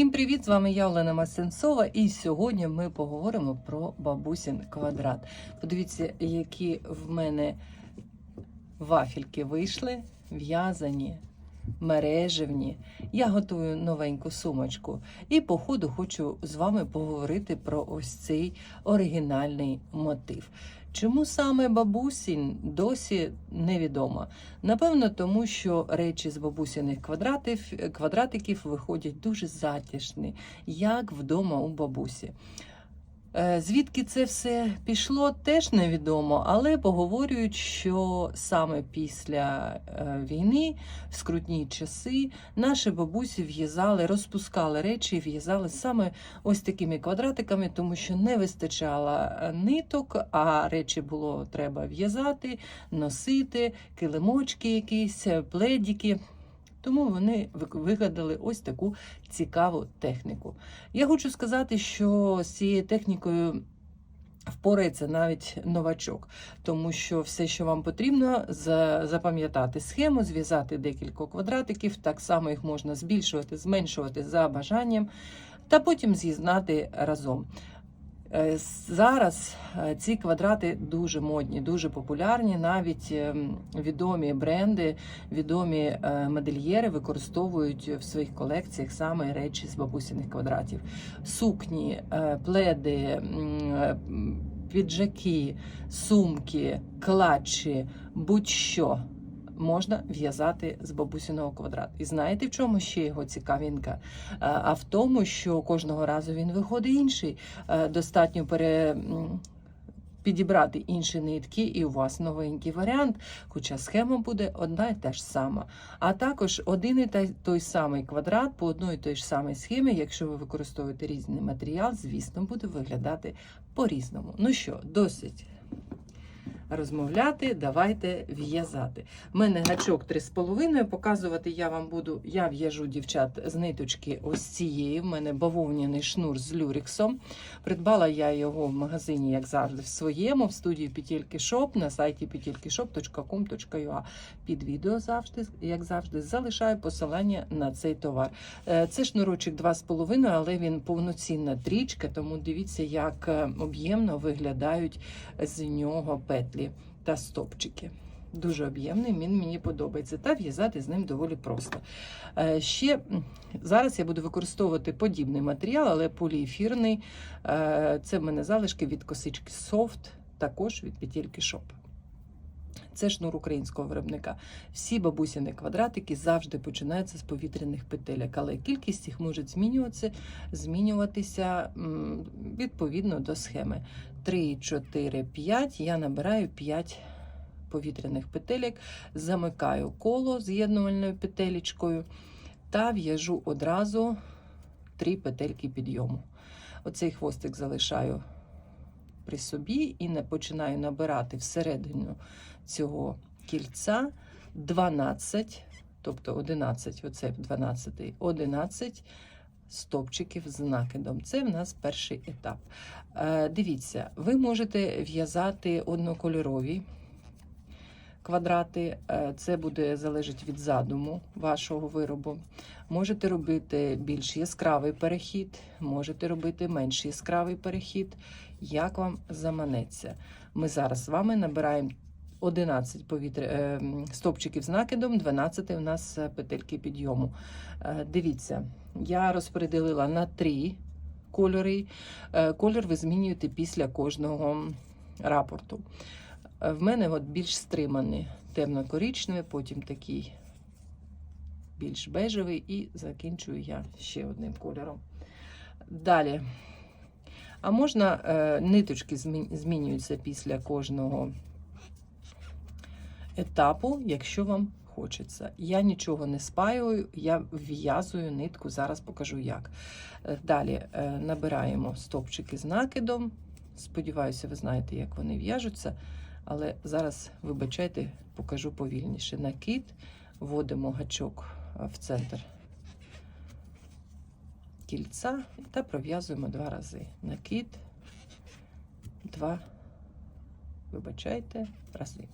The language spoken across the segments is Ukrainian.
Всім привіт! З вами я Олена Масенцова, і сьогодні ми поговоримо про бабусін квадрат. Подивіться, які в мене вафельки вийшли, в'язані, мережевні. Я готую новеньку сумочку. І по ходу хочу з вами поговорити про ось цей оригінальний мотив. Чому саме бабусін досі невідомо. Напевно, тому що речі з бабусіних квадратів, квадратиків виходять дуже затишні, як вдома у бабусі. Е, Звідки це все пішло, теж невідомо, але поговорюють, що саме після е, війни, в скрутні часи, наші бабусі в'язали, розпускали речі в'язали саме ось такими квадратиками, тому що не вистачало е, ниток, а речі було треба в'язати, носити, килимочки якісь, пледіки. Тому вони вигадали ось таку цікаву техніку. Я хочу сказати, що з цією технікою впорається навіть новачок, тому що все, що вам потрібно, запам'ятати схему, зв'язати декілька квадратиків, так само їх можна збільшувати, зменшувати за бажанням, та потім з'єднати разом. Е, Зараз е, ці квадрати дуже модні, дуже популярні. Навіть ем, відомі бренди, відомі е, модельєри використовують в своїх колекціях саме речі з бабусіних квадратів: сукні, е, пледи, е, піджаки, сумки, клатчі, будь-що. Можна в'язати з бабусіного квадрата. І знаєте, в чому ще його цікавинка? Е, А в тому, що кожного разу він виходить інший. Е, Достатньо пере... підібрати інші нитки, і у вас новенький варіант, хоча схема буде одна і та ж сама. А також один і той самий квадрат по одній і той ж самій схемі, якщо ви використовуєте різний матеріал, звісно, буде виглядати по-різному. Ну що, досить. Розмовляти, давайте в'язати. У мене гачок 3,5. Показувати я вам буду. Я в'яжу дівчат з ниточки ось цієї. В мене бавовняний шнур з люріксом. Придбала я його в магазині, як завжди, в своєму, в студії Петельки Шоп на сайті petelkishop.com.ua. Під відео завжди, як завжди, залишаю посилання на цей товар. Е, Це шнурочок 2,5, але він повноцінна трічка, тому дивіться, як е, об'ємно виглядають з нього петлі та стопчики. Дуже об'ємний, він мені подобається. Та в'язати з ним доволі просто. Е, Ще зараз я буду використовувати подібний матеріал, але поліефірний. Е, Це в мене залишки від косички Soft, також від петельки Shop. Це шнур українського виробника. Всі бабусіни квадратики завжди починаються з повітряних петелек, але кількість їх може змінюватися, змінюватися відповідно до схеми. 3, 4, 5. Я набираю 5 повітряних петелек, замикаю коло з'єднувальною петелечкою та в'яжу одразу 3 петельки підйому. Оцей хвостик залишаю при собі і починаю набирати всередину цього кільця 12, тобто 11, оце 12, 11 стопчиків з накидом. Це в нас перший етап. Е, Дивіться, ви можете в'язати однокольорові квадрати, Е, це буде залежить від задуму вашого виробу. Можете робити більш яскравий перехід, можете робити менш яскравий перехід, як вам заманеться. Ми зараз з вами набираємо 11 повітря, е, стопчиків з накидом, 12 у нас е, петельки підйому. Е, Дивіться, я розподілила на 3 кольори. Колір ви змінюєте після кожного рапорту. В мене от більш стриманий темно-коричневий, потім такий більш бежевий, і закінчую я ще одним кольором. Далі. А можна ниточки змінюються після кожного етапу, якщо вам хочеться. Я нічого не спаюю, я вв'язую нитку, зараз покажу як. Е, Далі е, набираємо стопчики з накидом. Сподіваюся, ви знаєте, як вони в'яжуться. Але зараз, вибачайте, покажу повільніше. Накид, вводимо гачок е, в центр кільця та пров'язуємо два рази. Накид, два, вибачайте, рази.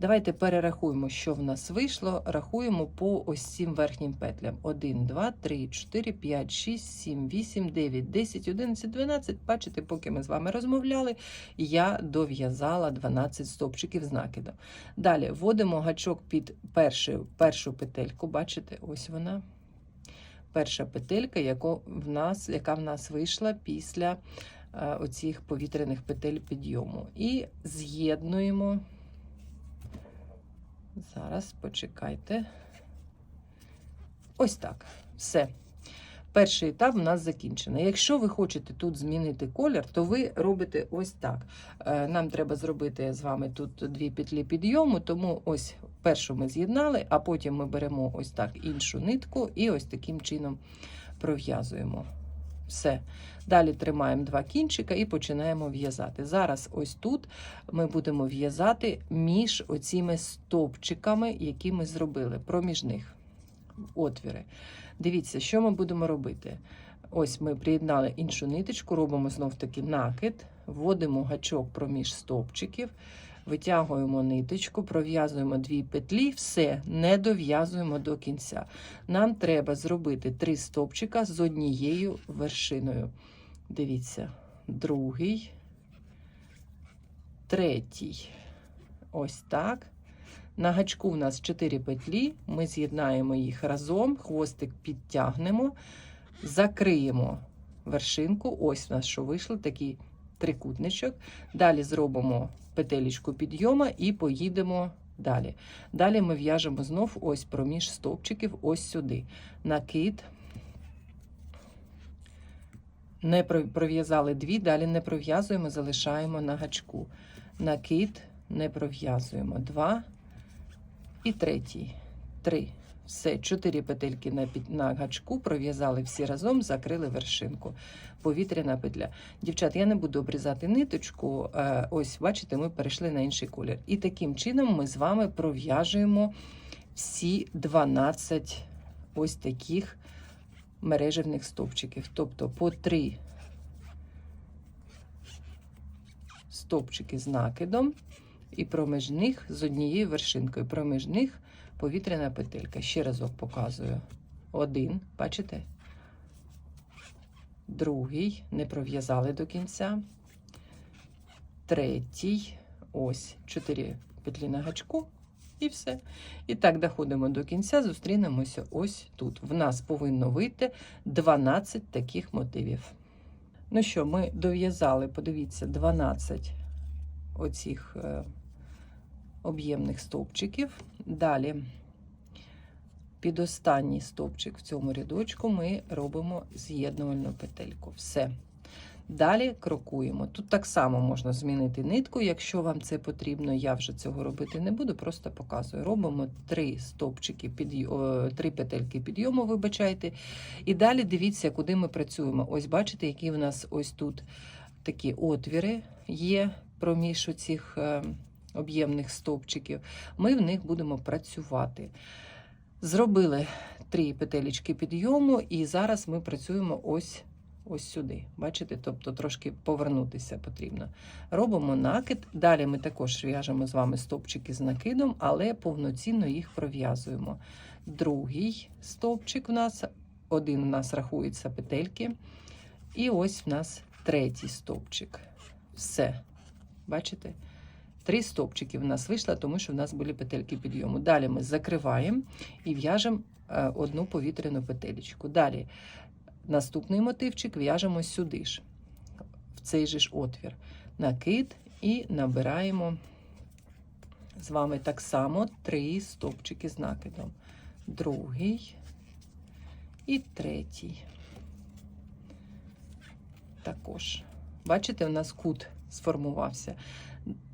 Давайте перерахуємо, що в нас вийшло. Рахуємо по ось цим верхнім петлям. 1, 2, 3, 4, 5, 6, 7, 8, 9, 10, 11, 12. Бачите, поки ми з вами розмовляли, я дов'язала 12 стовпчиків з накидом. Далі вводимо гачок під першу, першу петельку. Бачите, ось вона. Перша петелька, яко в нас, яка в нас вийшла після е, оцих повітряних петель підйому. І з'єднуємо. Зараз почекайте. Ось так. Все. Перший етап у нас закінчено. Якщо ви хочете тут змінити колір, то ви робите ось так. Е, Нам треба зробити з вами тут дві петлі підйому, тому ось першу ми з'єднали, а потім ми беремо ось так іншу нитку і ось таким чином пров'язуємо. Все. Далі тримаємо два кінчика і починаємо в'язати. Зараз ось тут ми будемо в'язати між оціми стовпчиками, які ми зробили, проміж них отвіри. Дивіться, що ми будемо робити. Ось ми приєднали іншу ниточку, робимо знов таки накид, вводимо гачок проміж стовпчиків, витягуємо ниточку, пров'язуємо дві петлі, все, не дов'язуємо до кінця. Нам треба зробити три стовпчика з однією вершиною. Дивіться, другий, третій. Ось так. На гачку в нас 4 петлі, ми з'єднаємо їх разом, хвостик підтягнемо, закриємо вершинку. Ось у нас що вийшло, такий трикутничок. Далі зробимо петелечку підйома і поїдемо далі. Далі ми в'яжемо знов ось проміж стовпчиків, ось сюди. Накид. Не про- пров'язали дві, далі не пров'язуємо, залишаємо на гачку. Накид, не пров'язуємо. Два. І третій. Три. Все, чотири петельки на, на гачку, пров'язали всі разом, закрили вершинку. Повітряна петля. Дівчат, я не буду обрізати ниточку. е, Ось, бачите, ми перейшли на інший колір. І таким чином ми з вами пров'яжуємо всі 12 ось таких мережевних стовпчиків. Тобто по 3 стовпчики з накидом і проміж них з однією вершинкою. Проміж них повітряна петелька. Ще разок показую. Один, бачите? Другий, не пров'язали до кінця. Третій, ось, чотири петлі на гачку. І все. І так доходимо до кінця, зустрінемося ось тут. В нас повинно вийти 12 таких мотивів. Ну що, ми дов'язали, подивіться, 12 оцих е, об'ємних стовпчиків. Далі, під останній стовпчик в цьому рядочку ми робимо з'єднувальну петельку. Все. Далі крокуємо. Тут так само можна змінити нитку, якщо вам це потрібно. Я вже цього робити не буду, просто показую. Робимо три стовпчики, під, три петельки підйому, вибачайте. І далі дивіться, куди ми працюємо. Ось бачите, які в нас ось тут такі отвіри є проміж цих об'ємних стовпчиків. Ми в них будемо працювати. Зробили три петелечки підйому, і зараз ми працюємо ось ось сюди. Бачите, тобто трошки повернутися потрібно. Робимо накид. Далі ми також в'яжемо з вами стовпчики з накидом, але повноцінно їх пров'язуємо. Другий стовпчик в нас, один у нас рахується петельки. І ось в нас третій стовпчик. Все. Бачите? Три стовпчики в нас вийшло, тому що в нас були петельки підйому. Далі ми закриваємо і в'яжемо е, одну повітряну петелечку. Далі наступний мотивчик в'яжемо сюди ж, в цей же ж отвір. Накид і набираємо з вами так само три стовпчики з накидом. Другий і третій. Також. Бачите, у нас кут сформувався.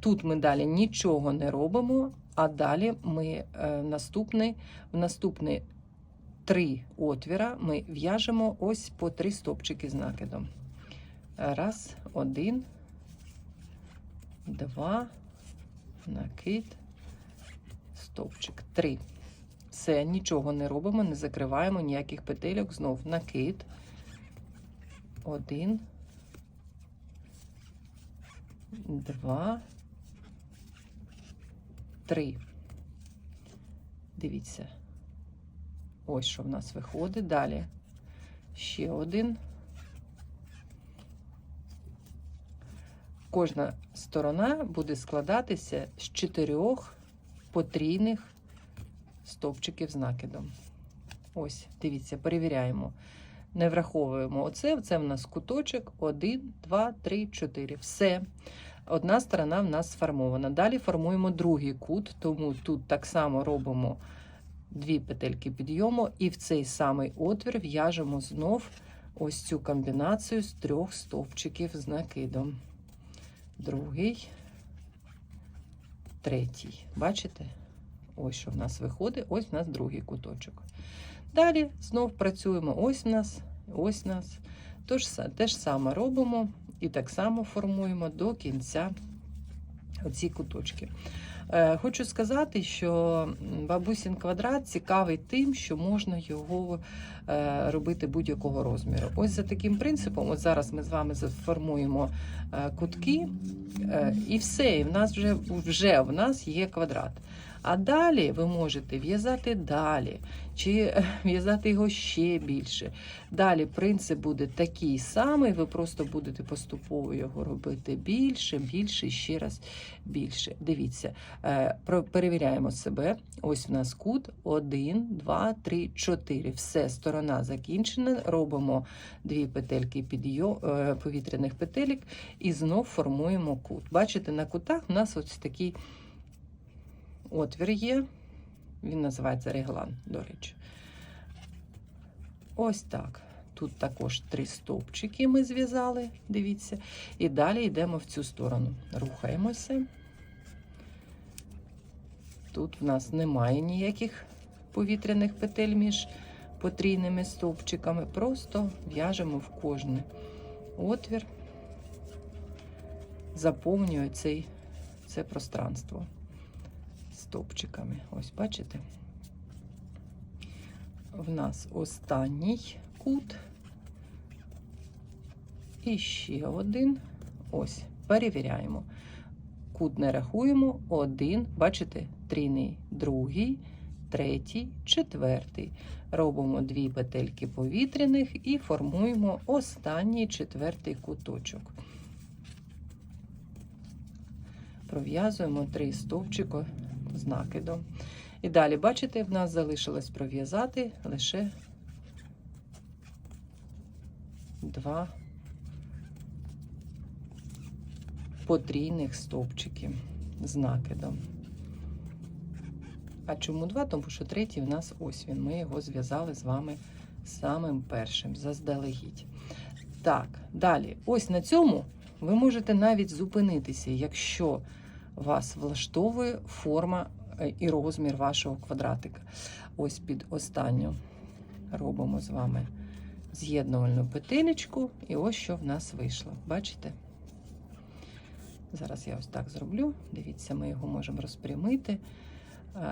Тут ми далі нічого не робимо, а далі ми е, наступний, в наступні три отвіра ми в'яжемо ось по три стопчики з накидом. Раз, один, два, накид, стовпчик, три. Все, нічого не робимо, не закриваємо ніяких петельок. Знов накид. Один. Два. Три. Дивіться. Ось що в нас виходить. Далі ще один. Кожна сторона буде складатися з чотирьох потрійних стовпчиків з накидом. Ось, дивіться, перевіряємо. Не враховуємо оце. Це в нас куточок. Один, два, три, чотири. Все. Одна сторона в нас сформована. Далі формуємо другий кут, тому тут так само робимо дві петельки підйому і в цей самий отвір в'яжемо знов ось цю комбінацію з трьох стовпчиків з накидом. Другий, третій. Бачите? Ось що в нас виходить, ось в нас другий куточок. Далі знов працюємо. Ось в нас, ось в нас. Тож, те ж саме робимо і так само формуємо до кінця оці куточки. Е, Хочу сказати, що бабусін квадрат цікавий тим, що можна його е, робити будь-якого розміру. Ось за таким принципом, от зараз ми з вами заформуємо е, кутки, і все, і в нас вже, вже в нас є квадрат. А далі ви можете в'язати далі, чи е, в'язати його ще більше. Далі принцип буде такий самий, ви просто будете поступово його робити більше, більше, ще раз більше. Дивіться, е, перевіряємо себе. Ось в нас кут 1, 2, 3, 4. Все, сторона закінчена. Робимо дві петельки підйо, е, повітряних петелек і знов формуємо кут. Бачите, на кутах у нас ось такий отвір є. Він називається реглан, до речі. Ось так. Тут також три стовпчики ми зв'язали, дивіться. І далі йдемо в цю сторону. Рухаємося. Тут в нас немає ніяких повітряних петель між потрійними стовпчиками. Просто в'яжемо в кожний отвір, заповнює цей, це пространство стовпчиками. Ось, бачите? В нас останній кут. І ще один. Ось, перевіряємо. Кут не рахуємо. Один, бачите, трійний, другий, третій, четвертий. Робимо дві петельки повітряних і формуємо останній четвертий куточок. Пров'язуємо три стовпчики з накидом. І далі, бачите, в нас залишилось пров'язати лише два потрійних стовпчики з накидом. А чому два? Тому що третій в нас ось він. Ми його зв'язали з вами самим першим, заздалегідь. Так, далі, ось на цьому ви можете навіть зупинитися, якщо вас влаштовує форма е, і розмір вашого квадратика. Ось під останню робимо з вами з'єднувальну петелечку, і ось що в нас вийшло. Бачите? Зараз я ось так зроблю. Дивіться, ми його можемо розпрямити.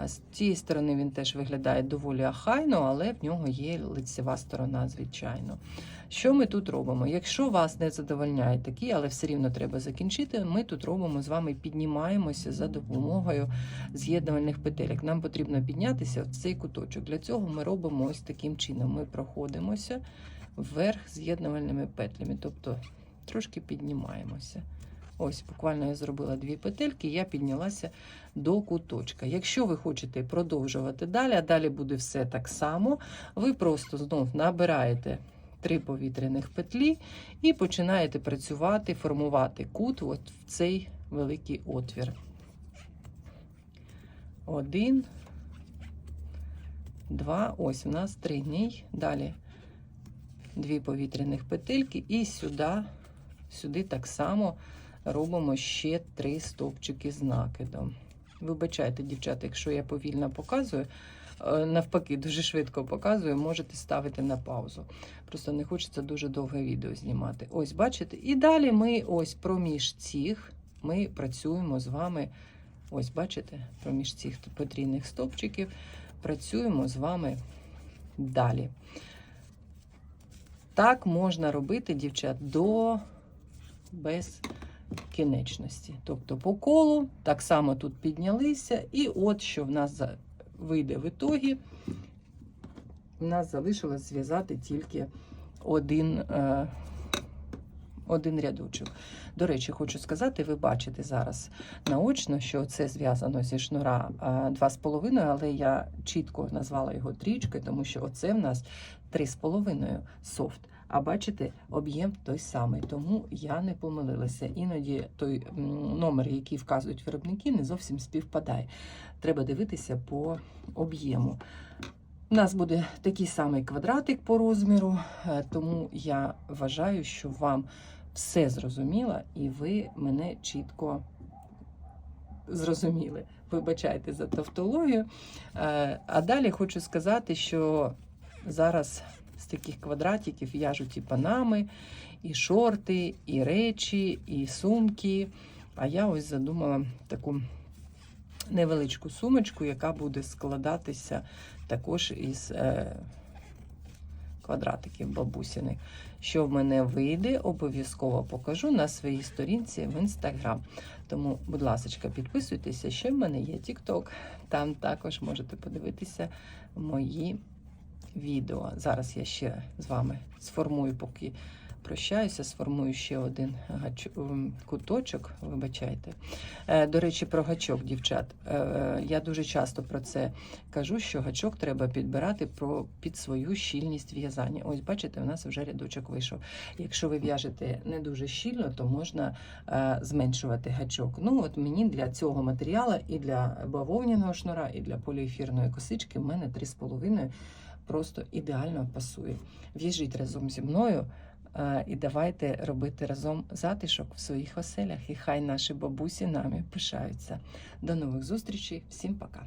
З цієї сторони він теж виглядає доволі ахайно, але в нього є лицева сторона, звичайно. Що ми тут робимо? Якщо вас не задовольняє такі, але все рівно треба закінчити, ми тут робимо з вами піднімаємося за допомогою з'єднувальних петелек. Нам потрібно піднятися в цей куточок. Для цього ми робимо ось таким чином. Ми проходимося вверх з'єднувальними петлями, тобто трошки піднімаємося. Ось, буквально я зробила дві петельки, я піднялася до куточка. Якщо ви хочете продовжувати далі, а далі буде все так само, ви просто знов набираєте три повітряних петлі і починаєте працювати, формувати кут от в цей великий отвір. Один, два, ось у нас трійний. Далі дві повітряних петельки, і сюди, сюди так само робимо ще три стовпчики з накидом. Вибачайте, дівчата, якщо я повільно показую, навпаки, дуже швидко показую, можете ставити на паузу. Просто не хочеться дуже довге відео знімати. Ось, бачите? І далі ми ось проміж цих ми працюємо з вами. Ось, бачите, проміж цих потрійних стовпчиків працюємо з вами далі. Так можна робити, дівчат, до кінечності. Тобто по колу, так само тут піднялися, і от що в нас вийде в ітогі, в нас залишилось зв'язати тільки один, е, один рядочок. До речі, хочу сказати, ви бачите зараз наочно, що це зв'язано зі шнура е, 2,5, але я чітко назвала його трічкою, тому що оце в нас 3,5 софт. А бачите, об'єм той самий, тому я не помилилася. Іноді той номер, який вказують виробники, не зовсім співпадає. Треба дивитися по об'єму. У нас буде такий самий квадратик по розміру, е, тому я вважаю, що вам все зрозуміло і ви мене чітко зрозуміли. Вибачайте за тавтологію. Е, А далі хочу сказати, що зараз з таких квадратиків в'яжуть і панами, і шорти, і речі, і сумки. А я ось задумала таку невеличку сумочку, яка буде складатися також із е, квадратиків бабусіних. Що в мене вийде, обов'язково покажу на своїй сторінці в інстаграм. Тому, будь ласка, підписуйтеся, що в мене є TikTok. Там також можете подивитися мої відео. Зараз я ще з вами сформую, поки прощаюся, сформую ще один гач... ем, куточок, вибачайте. Е, До речі, про гачок, дівчат. Е, Я дуже часто про це кажу, що гачок треба підбирати під свою щільність в'язання. Ось, бачите, у нас вже рядочок вийшов. Якщо ви в'яжете не дуже щільно, то можна е, зменшувати гачок. Ну, от мені для цього матеріалу і для бавовняного шнура, і для поліефірної косички в мене 3,5 просто ідеально пасує. В'яжіть разом зі мною. е, І давайте робити разом затишок в своїх оселях. І хай наші бабусі нами пишаються. До нових зустрічей. Всім пока.